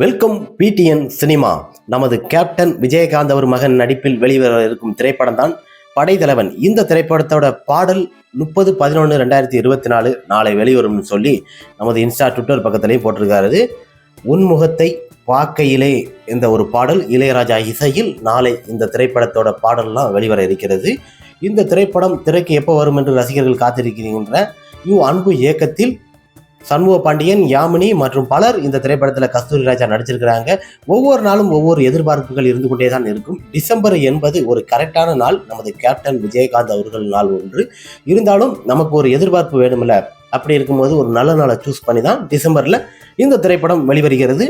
Welcome PTN cinema நமது captain Vijayakanth அவர் மகன் நடிப்பில் வெளிவர இருக்கும் திரைப்படம் தான் படைத்தலைவன். இந்த திரைப்படத்தோட பாடல் முப்பது பதினொன்று ரெண்டாயிரத்தி இருபத்தி நாலு நாளை வெளிவரும்னு சொல்லி நமது இன்ஸ்டா ட்விட்டர் பக்கத்துலேயும் போட்டிருக்காரு. உன்முகத்தை பார்க்கையிலே இந்த ஒரு பாடல் இளையராஜா இசையில் நாளை இந்த திரைப்படத்தோட பாடல்லாம் வெளிவர இருக்கிறது. இந்த திரைப்படம் திரைக்கு எப்போ வரும் என்று ரசிகர்கள் காத்திருக்கின்ற யூ அன்பு இயக்கத்தில் சண்முக பாண்டியன் யாமினி மற்றும் பலர் இந்த திரைப்படத்தில் கஸ்தூரி ராஜா நடிச்சிருக்கிறாங்க. ஒவ்வொரு நாளும் ஒவ்வொரு எதிர்பார்ப்புகள் இருந்து கொண்டே தான் இருக்கும். டிசம்பர் என்பது ஒரு கரெக்டான நாள். நமது கேப்டன் விஜயகாந்த் அவர்கள் நாள் ஒன்று. இருந்தாலும் நமக்கு ஒரு எதிர்பார்ப்பு வேணுமில்ல அப்படி இருக்கும்போது ஒரு நல்ல நாளை சூஸ் பண்ணி தான் டிசம்பரில் இந்த திரைப்படம் வெளிவருகிறது.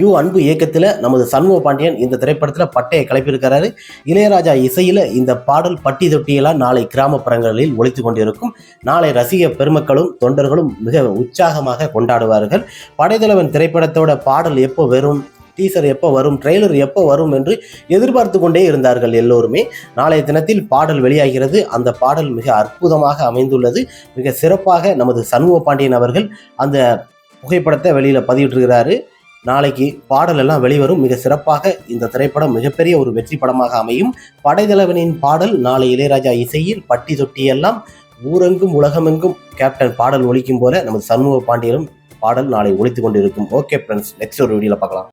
யூ அன்பு இயக்கத்தில் நமது சண்முக பாண்டியன் இந்த திரைப்படத்தில் பட்டையை கிளப்பியிருக்கிறாரு இளையராஜா இசையில் இந்த பாடல் பட்டி தொட்டியெல்லாம் நாளை கிராமப்புறங்களில் ஒழித்து கொண்டிருக்கும். நாளை ரசிக பெருமக்களும் தொண்டர்களும் மிக உற்சாகமாக கொண்டாடுவார்கள். படைத்தலைவன் திரைப்படத்தோட பாடல் எப்போ வரும் டீசர் எப்போ வரும் ட்ரெய்லர் எப்போ வரும் என்று எதிர்பார்த்து கொண்டே இருந்தார்கள் எல்லோருமே. நாளைய தினத்தில் பாடல் வெளியாகிறது. அந்த பாடல் மிக அற்புதமாக அமைந்துள்ளது. மிக சிறப்பாக நமது சண்முக பாண்டியன் அவர்கள் அந்த புகைப்படத்தை வெளியில் பதிவிட்டிருக்கிறாரு. நாளைக்கு பாடல் எல்லாம் வெளிவரும். மிக சிறப்பாக இந்த திரைப்படம் மிகப்பெரிய ஒரு வெற்றி படமாக அமையும். படைதளவனின் பாடல் நாளை இளையராஜா இசையில் பட்டி தொட்டியெல்லாம் ஊரெங்கும் உலகமெங்கும் கேப்டன் பாடல் ஒலிக்கும் போல நமது சண்முக பாண்டியனும் பாடல் நாளை ஒழித்து கொண்டிருக்கும். ஓகே ஃப்ரெண்ட்ஸ் நெக்ஸ்ட் ஒரு வீடியோவில் பார்க்கலாம்.